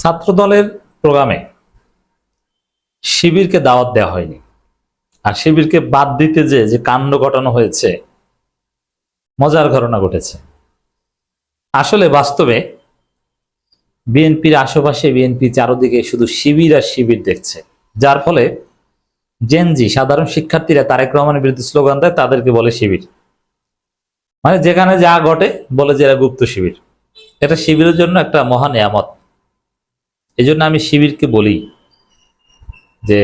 ছাত্র দলের প্রোগ্রামে শিবিরকে দাওয়াত দেওয়া হয়নি। আর শিবিরকে বাদ দিতে যে যে কাণ্ড ঘটানো হয়েছে, মজার ঘটনা ঘটেছে। আসলে বাস্তবে বিএনপির আশেপাশে বিএনপি চারদিকে শুধু শিবির আর শিবির দেখছে। যার ফলে জেনজি সাধারণ শিক্ষার্থীরা তারেক রহমানের বিরুদ্ধে স্লোগান দেয়, তাদেরকে বলে শিবির। মানে যেখানে যা ঘটে, বলে যে এরা গুপ্ত শিবির। এটা শিবিরের জন্য একটা মহা নেয়ামত। এই জন্য আমি শিবিরকে বলি যে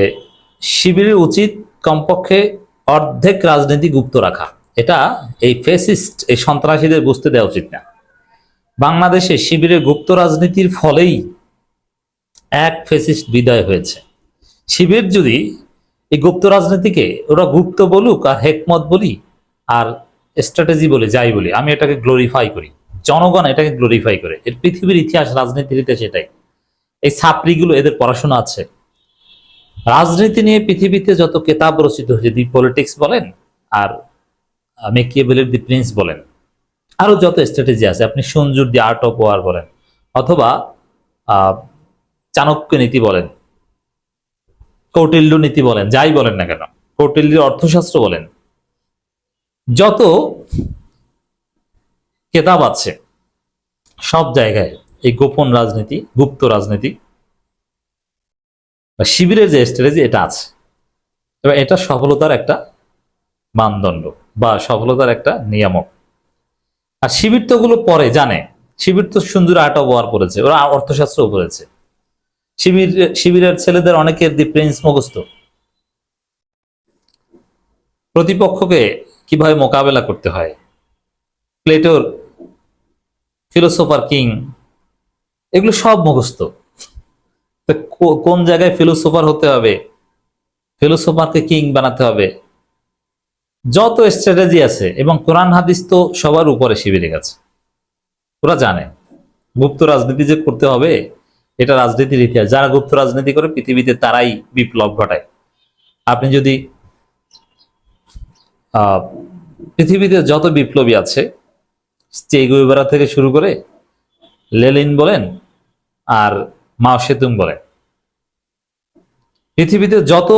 শিবিরের উচিত কমপক্ষে অর্ধেক রাজনীতি গুপ্ত রাখা। এটা এই ফেসিস্ট এই সন্ত্রাসীদের বুঝতে দেওয়া উচিত না। বাংলাদেশে শিবিরের গুপ্ত রাজনীতির ফলেই এক ফেসিস্ট বিদায় হয়েছে। শিবির যদি এই গুপ্ত রাজনীতিকে ওরা গুপ্ত বলুক আর হেকমত বলি আর স্ট্র্যাটেজি বলে, যাই বলি, আমি এটাকে গ্লোরিফাই করি। জনগণ এটাকে গ্লোরিফাই করে। এর পৃথিবীর ইতিহাস, রাজনীতির ইতিহাস এটাই। এই ছাত্রীগুলো এদের পড়াশোনা আছে। রাজনীতি নিয়ে পৃথিবীতে যত কেতাব রচিত হয়েছে দি পলিটিক্স বলেন, আর মেকিয়েবেলের দি প্রিন্স বলেন আরও যত স্ট্র্যাটেজি আছে, আপনি সঞ্জুর দি আর্ট অফ ওয়ার বলেন, অথবা চাণক্য নীতি বলেন, কৌটিল্য নীতি বলেন, যাই বলেন না কেন, কৌটিল্যের অর্থশাস্ত্র বলেন, যত কেতাব আছে, সব জায়গায় এই গোপন রাজনীতি, গুপ্ত রাজনীতি বা শিবিরের যে স্ট্র্যাটেজি এটা আছে। এবার এটা সফলতার একটা মানদণ্ড বা সফলতার একটা নিয়ামক। আর শিবির তো ওগুলো পরে জানে। শিবির তো সুন্দর আর্ট অফ ওয়ার পড়েছে, ওরা অর্থশাস্ত্র পড়েছে। শিবির, শিবিরের ছেলেদের অনেকের দি প্রিন্স মুখস্থ। প্রতিপক্ষকে কীভাবে মোকাবেলা করতে হয়? প্লেটোর ফিলোসোফার কিং এগুলো সব মুখস্থ। কোন জায়গায় ফিলোসোফার হতে হবে? ফিলোসোফারকে কিং বানাতে হবে। যত স্ট্র্যাটেজি আছে, এবং কোরআন হাদিস তো সবার উপরে শিবিরে গেছে। ওরা জানে। গুপ্ত রাজনীতি যে করতে হবে, এটা রাজনীতির ইতিহাস। যারা গুপ্ত রাজনীতি করে, পৃথিবীতে তারাই বিপ্লব ঘটায়। আপনি যদি পৃথিবীতে যত বিপ্লবী আছে চে গুয়েবারা থেকে শুরু করে লেলিন বলেন আর মাও সেতুং বলেন। পৃথিবীতে যত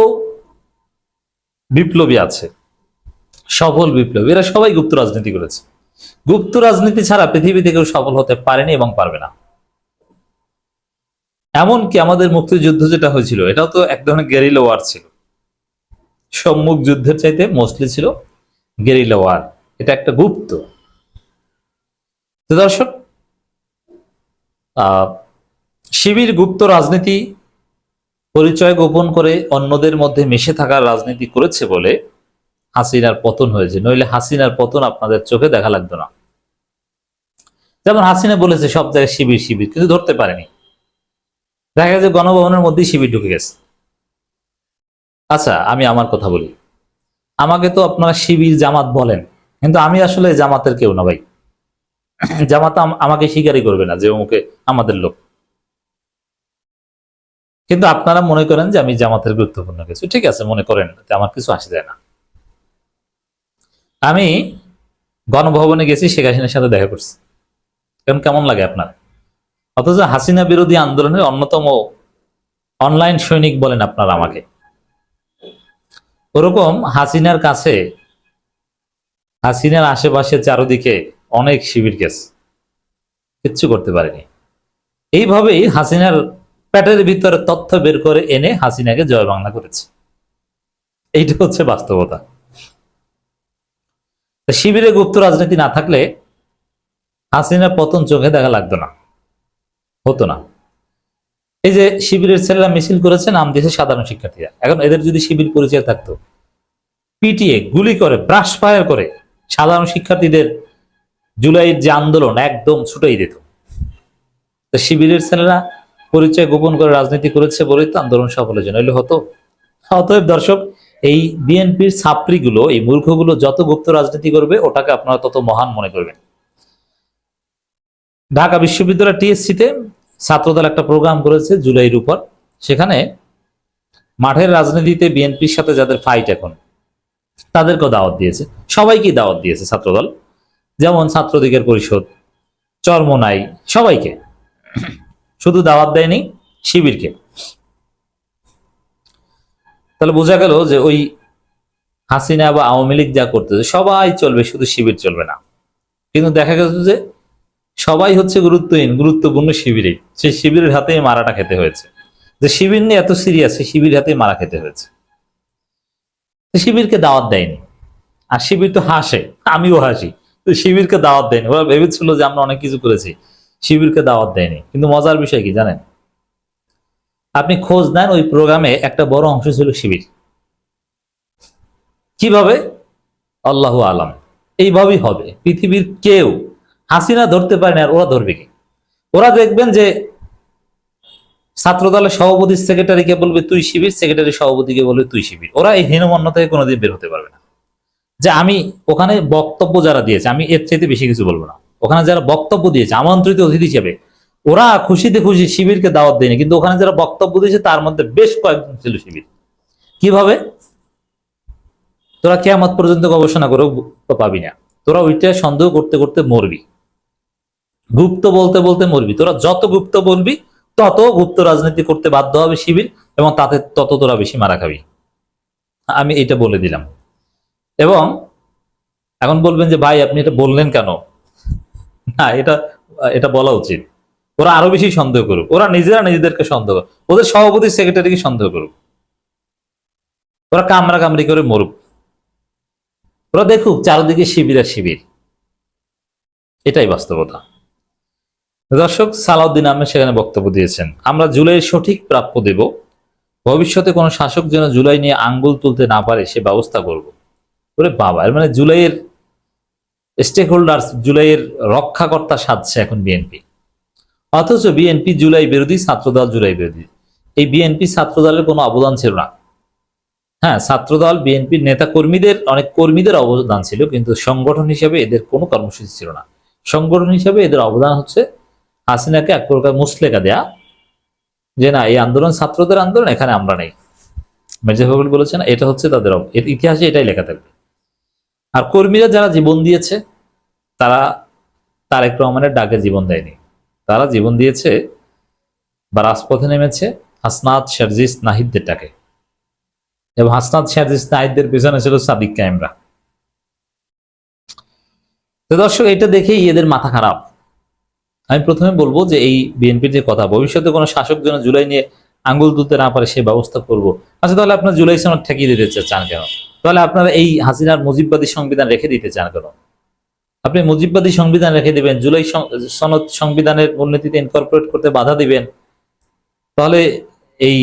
বিপ্লবী আছে, সফল বিপ্লবী, এরা সবাই গুপ্ত রাজনীতি করেছে। গুপ্ত রাজনীতি ছাড়া পৃথিবীতে কেউ সফল হতে পারেনি এবং পারবে না। এমনকি আমাদের মুক্তিযুদ্ধ যেটা হয়েছিল, এটাও তো এক ধরনের গেরিলা ওয়ার ছিল। সম্মুখ যুদ্ধের চাইতে মোস্টলি ছিল গেরিলা ওয়ার। এটা একটা গুপ্ত। দর্শক শিবির গুপ্ত রাজনীতি পরিচয় গোপন করে অন্যদের মধ্যে মিশে থাকার রাজনীতি করেছে বলে হাসিনার পতন হয়েছে। নইলে হাসিনার পতন আপনাদের চোখে দেখা লাগতো না। যেমন হাসিনা বলেছে, সব জায়গায় শিবির শিবির, কিন্তু ধরতে পারেনি। দেখা গেছে গণভবনের মধ্যেই শিবির ঢুকে গেছে। আচ্ছা আমি আমার কথা বলি। আমাকে তো আপনারা শিবির জামাত বলেন, কিন্তু আমি আসলে জামাতের কেউ না ভাই। জামাত আমাকে স্বীকারই করবে না যে অমুকে আমাদের লোক। কিন্তু আপনারা মনে করেন যে আমি জামাতের গুরুত্বপূর্ণ কিছু। ঠিক আছে, মনে করেন আমার কিছু আসে যায় না। আমি গণভবনে গেছি, শেখ হাসিনার সাথে দেখা করছি। কেমন কেমন লাগে আপনার? অথচ হাসিনা বিরোধী আন্দোলনের অন্যতম অনলাইন সৈনিক বলেন আপনারা আমাকে। ওরকম হাসিনার কাছে, হাসিনার আশেপাশে চারদিকে অনেক শিবির গেছে কিচ্ছু করতে পারেনি। এইভাবেই হাসিনার প্যাটের ভিতরে তথ্য বের করে এনে হাসিনাকে জয় বাংলা করেছে। এইটা হচ্ছে বাস্তবতা। শিবিরে গুপ্ত রাজনীতি না থাকলে হাসিনার পতন চোখে দেখা লাগতো না, হতো না। এই যে শিবিরের ছেলেরা মিছিল করেছে, নাম দিয়েছে সাধারণ শিক্ষার্থীরা। এখন এদের যদি শিবির পরিচয় থাকতো পিটিএ গুলি করে, ব্রাশ ফায়ার করে, সাধারণ শিক্ষার্থীদের জুলাইয়ের যে আন্দোলন একদম ছুটেই দিত। শিবিরের ছেলেরা পরিচয় গোপন করে রাজনীতি করেছে বলেই তো আন্দোলন সফল হয়েছে নইলে হতো। অতএব দর্শক, এই বিএনপির ছাত্রীগুলো এই মূর্খগুলো যত গুপ্ত রাজনীতি করবে, ওটাকে আপনারা তত মহান মনে করবেন। ঢাকা বিশ্ববিদ্যালয় টিএসসিতে ছাত্রদল একটা প্রোগ্রাম করেছে জুলাইয়ের উপর। সেখানে মাঠের রাজনীতিতে বিএনপির সাথে যাদের ফাইট এখন, তাদেরকেও দাওয়াত দিয়েছে। সবাইকে দাওয়াত দিয়েছে ছাত্রদল। যেমন ছাত্রদিকের পরিষদ চরমনাই সবাইকে। শুধু দাওয়াত দেয়নি, শিবিরকে। তাহলে বোঝা গেল যে ওই হাসিনা বা আওয়ামী লীগ যা করতেছে, সবাই চলবে, শুধু শিবির চলবে না। কিন্তু দেখা গেছে যে সবাই হচ্ছে গুরুত্বহীন, গুরুত্বপূর্ণ শিবিরে। সেই শিবিরের হাতেই মারাটা খেতে হয়েছে। যে শিবির নিয়ে এত সিরিয়াস সেই শিবির হাতেই মারা খেতে হয়েছে। শিবিরকে দাওয়াত দেয়নি। আর শিবির তো হাসে, আমিও হাসি। তো শিবিরকে দাওয়াত দেয়নি। ওরা ভেবেছিল যে আমরা অনেক কিছু করেছি। শিবিরকে দাওয়াত দেয়নি। কিন্তু মজার বিষয় কি জানেন? আপনি খোঁজ নেন ওই প্রোগ্রামে একটা বড় অংশ ছিল শিবির। কীভাবে? আল্লাহ আলাম। এইভাবেই হবে। পৃথিবীর কেউ হাসিনা ধরতে পারে না আর ওরা ধরবে কি? ওরা দেখবেন যে ছাত্র দলের সভাপতি, সেক্রেটারিকে বলবে, তুই শিবির? সেক্রেটারি সভাপতিকে বলবে, তুই শিবির। ওরা এই হীনমন্য থেকে কোনোদিন বের হতে পারবে না। যে আমি ওখানে বক্তব্য যারা দিয়েছে, আমি এর চাইতে বেশি কিছু বলব না। ওখানে যারা বক্তব্য দিয়েছে, আমন্ত্রিত অতিথি হিসেবে, ওরা খুশিতে খুশি শিবিরকে দাওয়াত দেয়নি, কিন্তু ওখানে যারা বক্তব্য দিয়েছে, তার মধ্যে বেশ কয়েকজন ছিল শিবির। কীভাবে? তোরা কেয়ামত পর্যন্ত গবেষণা করেও পাবি না। তোরা ওইটা সন্দেহ করতে করতে মরবি। গুপ্ত বলতে বলতে মরবি। তোরা যত গুপ্ত বলবি, তত গুপ্ত রাজনীতি করতে বাধ্য হবে শিবির, এবং তাতে তত তোরা বেশি মারা খাবি। আমি এটা বলে দিলাম। এবং এখন বলবেন যে, ভাই, আপনি এটা বললেন কেন? না, এটা এটা বলা উচিত। ওরা আরও বেশি সন্দেহ করুক। ওরা নিজেরা নিজেদেরকে সন্দেহ করুক। ওদের সভাপতি সেক্রেটারিকে সন্দেহ করুক? ওরা কামরা কামড়ি করে মরুক। ওরা দেখুক চারদিকে শিবির আর শিবির। এটাই বাস্তবতা। দর্শক, সালাউদ্দিন আহমেদ সেখানে বক্তব্য দিয়েছেন, আমরা জুলাইয়ের সঠিক প্রাপ্য দেব। ভবিষ্যতে কোনো শাসক যেন জুলাই নিয়ে আঙ্গুল তুলতে না পারে সে ব্যবস্থা করব। ওরে বাবা, এর মানে জুলাইয়ের স্টেক হোল্ডার জুলাইয়ের রক্ষাকর্তা সাজছে এখন বিএনপি অথচ বিএনপি জুলাই বিরোধী, ছাত্রদল জুলাই বিরোধী। এই বিএনপি ছাত্রদলের কোনো অবদান ছিল না। হ্যাঁ ছাত্রদল বিএনপির নেতা কর্মীদের অনেক কর্মীদের অবদান ছিল, কিন্তু সংগঠন হিসেবে এদের কোনো কর্মসূচি ছিল না। সংগঠন হিসেবে এদের অবদান হচ্ছে হাসিনাকে এক প্রকার মুসলেকা দেয়া, যে না, এই আন্দোলন ছাত্রদের আন্দোলন, এখানে আমরা নেই। মির্জা ফখরুল বলেছেন, এটা হচ্ছে তাদের ইতিহাসে এটাই লেখা থাকবে। আর কর্মীরা যারা জীবন দিয়েছে, তারা তারেক রহমানের ডাকে জীবন দেয়নি। তারা জীবন দিয়েছে বা রাজপথে নেমেছে হাসনাত, শারজিস, নাহিদদের ডাকে। এবং হাসনাত, শারজিস, নাহিদদের পিছনে ছিল সাদিক কায়েমরা। তো দর্শক, এটা দেখেই এদের মাথা খারাপ। আমি প্রথমে বলব যে এই বিএনপির যে কথা, ভবিষ্যতে কোনো শাসক যেন জুলাই নিয়ে আঙ্গুল তুলতে না পারে সে ব্যবস্থা করব। আচ্ছা তাহলে আপনার জুলাই সনদ ঠেকিয়ে দিতে চান কেন? তাহলে আপনারা এই হাসিনার মুজিববাদী সংবিধান রেখে দিতে চান কেন? আপনি মুজিববাদী সংবিধান রেখে দিবেন, জুলাই সনদ সংবিধানের মূলনীতিতে ইনকর্পোরেট করতে বাধা দিবেন, তাহলে এই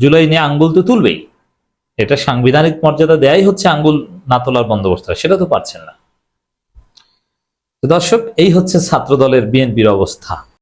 জুলাই নিয়ে আঙ্গুল তো তুলবেই। এটা সাংবিধানিক মর্যাদা দেয়াই হচ্ছে আঙ্গুল না তোলার বন্দোবস্ত, সেটা তো পারছেন না। দর্শক, এই হচ্ছে ছাত্র দলের বিএনপির অবস্থা।